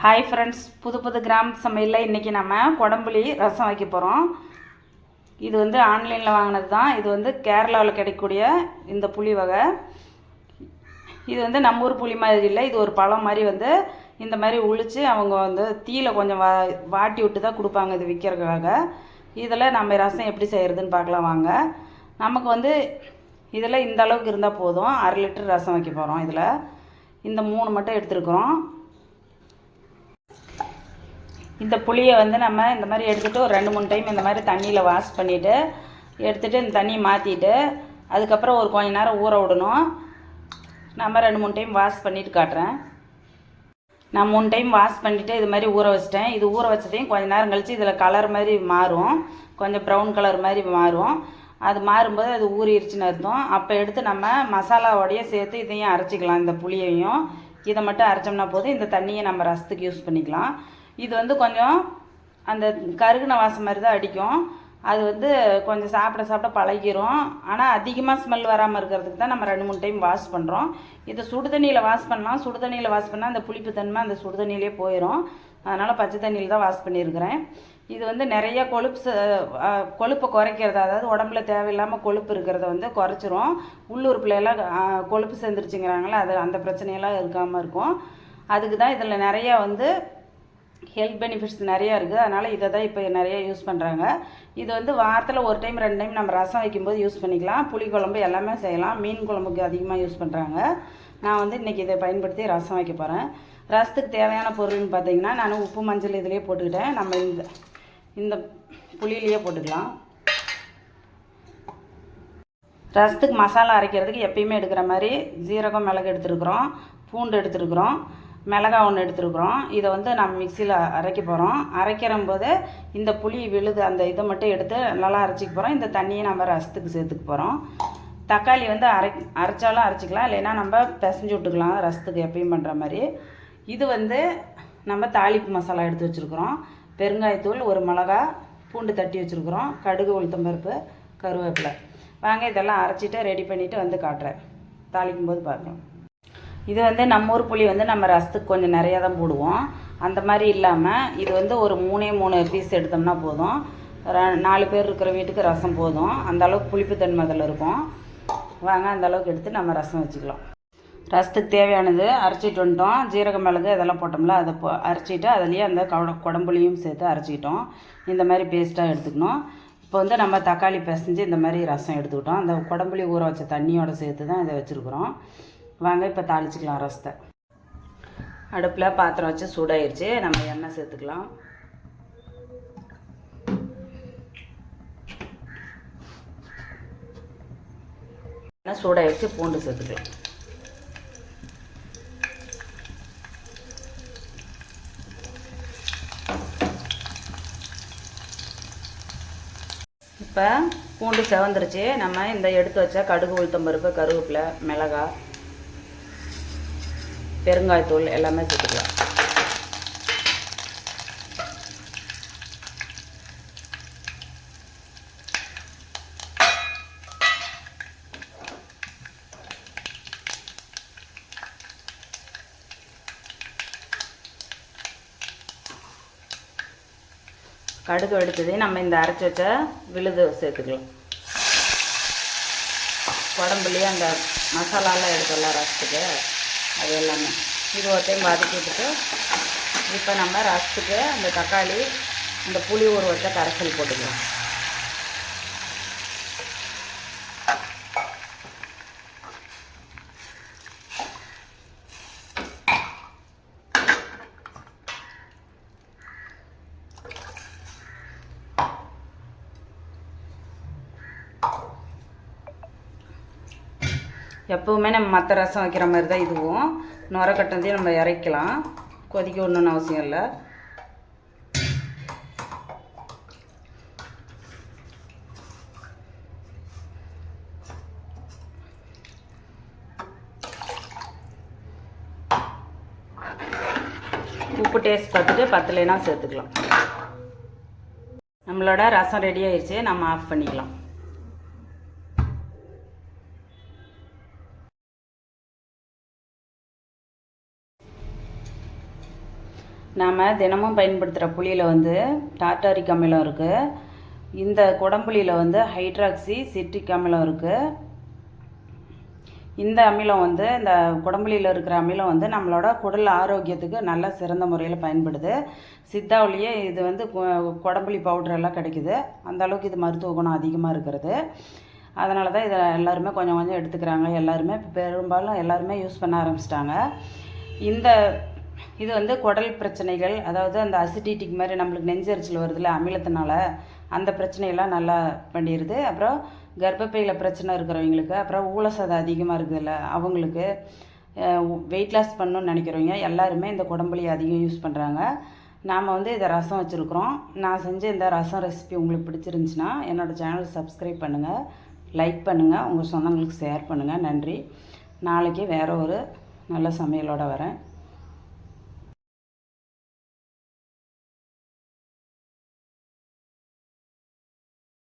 Hi friends புது புது கிராம சமையலில் இன்றைக்கி நம்ம குடம்புளி ரசம் வைக்க போகிறோம் இது வந்து ஆன்லைனில் வாங்கினது தான் இது வந்து கேரளாவில் கிடைக்கக்கூடிய இந்த புளி வகை. இது வந்து நம்ம ஊர் புளி மாதிரி இல்லை இது ஒரு பழம் மாதிரி வந்து இந்த மாதிரி உளிச்சு அவங்க வந்து தீயில் கொஞ்சம் வா வாட்டி விட்டு தான் கொடுப்பாங்க இது விற்கிறதுக்காக இதில் நம்ம ரசம் எப்படி செய்கிறதுன்னு பார்க்கலாம் வாங்க. நமக்கு வந்து இதில் இந்த அளவுக்கு இருந்தால் போதும். அரை லிட்டர் ரசம் வைக்க போகிறோம் இதில். இந்த மூணு மட்டும் எடுத்துருக்குறோம். இந்த புளியை வந்து நம்ம இந்த மாதிரி எடுத்துகிட்டு ஒரு ரெண்டு மூணு டைம் இந்த மாதிரி தண்ணியில் வாஷ் பண்ணிவிட்டு எடுத்துகிட்டு இந்த தண்ணியை மாற்றிட்டு அதுக்கப்புறம் ஒரு கொஞ்ச நேரம் ஊற விடணும். நம்ம ரெண்டு மூணு டைம் வாஷ் பண்ணிவிட்டு காட்டுறேன். நான் மூணு டைம் வாஷ் பண்ணிவிட்டு இது மாதிரி ஊற வச்சிட்டேன். இது ஊற வச்சதையும் கொஞ்ச நேரம் கழித்து இதில் கலர் மாதிரி மாறும். கொஞ்சம் ப்ரௌன் கலர் மாதிரி மாறும். அது மாறும்போது அது ஊறிடுச்சுன்னு அர்த்தம். அப்போ எடுத்து நம்ம மசாலாவோடையே சேர்த்து இதையும் அரைச்சிக்கலாம் இந்த புளியையும். இதை மட்டும் அரைச்சோம்னா போதும். இந்த தண்ணியை நம்ம ரசத்துக்கு யூஸ் பண்ணிக்கலாம். இது வந்து கொஞ்சம் அந்த கருகுன வாசம் மாதிரி தான் அடிக்கும். அது வந்து கொஞ்சம் சாப்பிட சாப்பிட பழகிரும். ஆனால் அதிகமாக ஸ்மெல் வராமல் இருக்கிறதுக்கு தான் நம்ம ரெண்டு மூணு டைம் வாஷ் பண்ணுறோம் இதை சுடு தண்ணியில் வாஷ் பண்ணலாம். சுடு தண்ணியில் வாஷ் பண்ணால் அந்த புளிப்பு தன்மை அந்த சுடு தண்ணியிலே போயிடும் அதனால் பச்சை தண்ணியில் தான் வாஷ் பண்ணியிருக்கிறேன். இது வந்து நிறைய கொழுப்பு ச- கொழுப்பை குறைக்கிறது. அதாவது உடம்புல தேவையில்லாமல் கொழுப்பு இருக்கிறத வந்து குறைச்சிரும். உள்ளூர் பிள்ளையெல்லாம் கொழுப்பு சேர்ந்துருச்சுங்கிறாங்களே அது அந்த பிரச்சனையெல்லாம் இருக்காமல் இருக்கும். அதுக்கு தான் இதில் நிறையா வந்து ஹெல்த் பெனிஃபிட்ஸ் நிறையா இருக்குது அதனால் இதை தான் இப்போ நிறைய யூஸ் பண்ணுறாங்க இது வந்து வாரத்தில் ஒரு டைம் ரெண்டு டைம் நம்ம ரசம் வைக்கும்போது யூஸ் பண்ணிக்கலாம். புளி குழம்பு எல்லாமே செய்யலாம். மீன் குழம்புக்கு அதிகமாக யூஸ் பண்ணுறாங்க நான் வந்து இன்றைக்கி இதை பயன்படுத்தி ரசம் வைக்க போகிறேன் ரசத்துக்கு தேவையான பொருள்னு பார்த்தீங்கன்னா நான் உப்பு மஞ்சள் இதிலே போட்டுக்கிட்டேன். நம்ம இந்த இந்த புளியிலையே போட்டுக்கலாம். ரசத்துக்கு மசாலா அரைக்கிறதுக்கு எப்பயுமே எடுக்கிற மாதிரி ஜீரகம் மிளகு எடுத்துருக்குறோம். பூண்டு எடுத்துருக்குறோம். மிளகா ஒன்று எடுத்துருக்குறோம். இதை வந்து நம்ம மிக்சியில் அரைக்க போகிறோம் அரைக்கிற போது இந்த புளி விழுது அந்த இதை மட்டும் எடுத்து நல்லா அரைச்சிக்க போகிறோம் இந்த தண்ணியை நம்ம ரசத்துக்கு சேர்த்துக்க போகிறோம் தக்காளி வந்து அரை அரைச்சாலும் அரைச்சிக்கலாம். இல்லைன்னா நம்ம பிசைஞ்சு விட்டுக்கலாம். ரசத்துக்கு எப்பயும் பண்ணுற மாதிரி. இது வந்து நம்ம தாளிப்பு மசாலா எடுத்து வச்சுருக்குறோம். பெருங்காயத்தூள் ஒரு மிளகா பூண்டு தட்டி வச்சுருக்குறோம். கடுகு உளுத்தம்பருப்பு கருவேப்பிலை. வாங்க இதெல்லாம் அரைச்சிட்டு ரெடி பண்ணிவிட்டு வந்து காட்டுறேன். தாளிக்கும் போது பார்க்கலாம். இது வந்து நம்ம ஊர் புளி வந்து நம்ம ரசத்துக்கு கொஞ்சம் நிறையா தான் போடுவோம். அந்த மாதிரி இல்லாமல் இது வந்து ஒரு மூணே மூணு பீஸ் எடுத்தோம்னா போதும். நாலு பேர் இருக்கிற வீட்டுக்கு ரசம் போதும். அந்த அளவுக்கு புளிப்புத்தன்மை அதில் இருக்கும். வாங்க அந்த அளவுக்கு எடுத்து நம்ம ரசம் வச்சுக்கலாம். ரசத்துக்கு தேவையானது அரைச்சிட்டு வந்துட்டோம். ஜீரக மிளகு இதெல்லாம் போட்டோம்ல அதை போ அரைச்சிட்டு அதுலேயே அந்த குடம்புலையும் சேர்த்து அரைச்சிக்கிட்டோம். இந்த மாதிரி பேஸ்ட்டாக எடுத்துக்கணும். இப்போ வந்து நம்ம தக்காளி பிசைஞ்சு இந்த மாதிரி ரசம் எடுத்துக்கிட்டோம். அந்த குடம்புளி ஊற வச்ச தண்ணியோட சேர்த்து தான் இதை வச்சுருக்குறோம். வாங்க இப்போ தாளிச்சிக்கலாம் ரசத்தை அடுப்பில் பாத்திரம் வச்சு சூடாயிருச்சு. நம்ம எண்ணெய் சேர்த்துக்கலாம். எண்ணெய் சூடாயிருச்சு பூண்டு சேர்த்துக்கலாம். இப்போ பூண்டு செவந்துருச்சு. நம்ம இந்த எடுத்து வச்ச கடுகு உளுத்தம்பருப்பு கருவேப்பிலை மிளகாய் பெருங்காயத்தூள் எல்லாமே சேர்த்துக்கலாம். கடுகு எடுத்ததே நம்ம இந்த அரைச்சி வச்ச விழுது சேர்த்துக்கலாம். உடம்புலேயே அந்த மசாலாலாம் எடுத்துடலாம் ரசத்துக்கு அது எல்லாமே. இது ஒரு டைம் வதக்கி விட்டுட்டு இப்போ நம்ம ரசத்துக்கு அந்த தக்காளி அந்த புளி ஒரு வச்ச கரைசல் போட்டுக்கலாம். எப்பவுமே நம்ம மற்ற ரசம் வைக்கிற மாதிரி தான் இதுவும் நுரக்கட்டத்தையும் நம்ம இறக்கலாம். கொதிக்க விடணும்னு அவசியம் இல்லை. உப்பு டேஸ்ட் பார்த்துட்டு பத்தலைனா சேர்த்துக்கலாம். நம்மளோட ரசம் ரெடி ஆயிடுச்சு நம்ம ஆஃப் பண்ணிக்கலாம். நாம் தினமும் பயன்படுத்துகிற புளியில் வந்து டாட்டாரிக் அமிலம் இருக்குது இந்த குடம்புளியில் வந்து ஹைட்ராக்சி சிட்ரிக் அமிலம் இருக்குது இந்த அமிலம் வந்து இந்த குடம்புளியில் இருக்கிற அமிலம் வந்து நம்மளோட குடல் ஆரோக்கியத்துக்கு நல்ல சிறந்த முறையில் பயன்படுது. சித்தாவிலேயே இது வந்து கு- குடம்புளி பவுடர் எல்லாம் கிடைக்குது. அந்த அளவுக்கு இது மருத்துவ குணம் அதிகமாக இருக்கிறது. அதனால தான் இதை எல்லாருமே கொஞ்சம் கொஞ்சம் எடுத்துக்கிறாங்க. எல்லாருமே பெரும்பாலும் எல்லாருமே யூஸ் பண்ண ஆரம்பிச்சிட்டாங்க. இந்த இது வந்து குடல் பிரச்சனைகள் அதாவது அந்த அசிடிட்டிக் மாதிரி நம்மளுக்கு நெஞ்சரிச்சல் வருதுல்ல அமிலத்தினால அந்த பிரச்சனையெல்லாம் நல்லா பண்ணிடுது அப்புறம் கர்ப்பப்பையில் பிரச்சனை இருக்கிறவங்களுக்கு அப்புறம் ஊழசதை அதிகமாக இருக்குதுல்ல அவங்களுக்கு வெயிட் லாஸ் பண்ணணும்னு நினைக்கிறவங்க எல்லாருமே இந்த குடம்புளி அதிகம் யூஸ் பண்ணுறாங்க நாம் வந்து இதை ரசம் வச்சுருக்குறோம். நான் செஞ்ச இந்த ரசம் ரெசிபி உங்களுக்கு பிடிச்சிருந்துச்சின்னா என்னோடய சேனல் சப்ஸ்கிரைப் பண்ணுங்கள் லைக் பண்ணுங்கள் உங்கள் சொந்தங்களுக்கு ஷேர் பண்ணுங்கள் நன்றி. நாளைக்கு வேறு ஒரு நல்ல சமையலோடு வரேன்.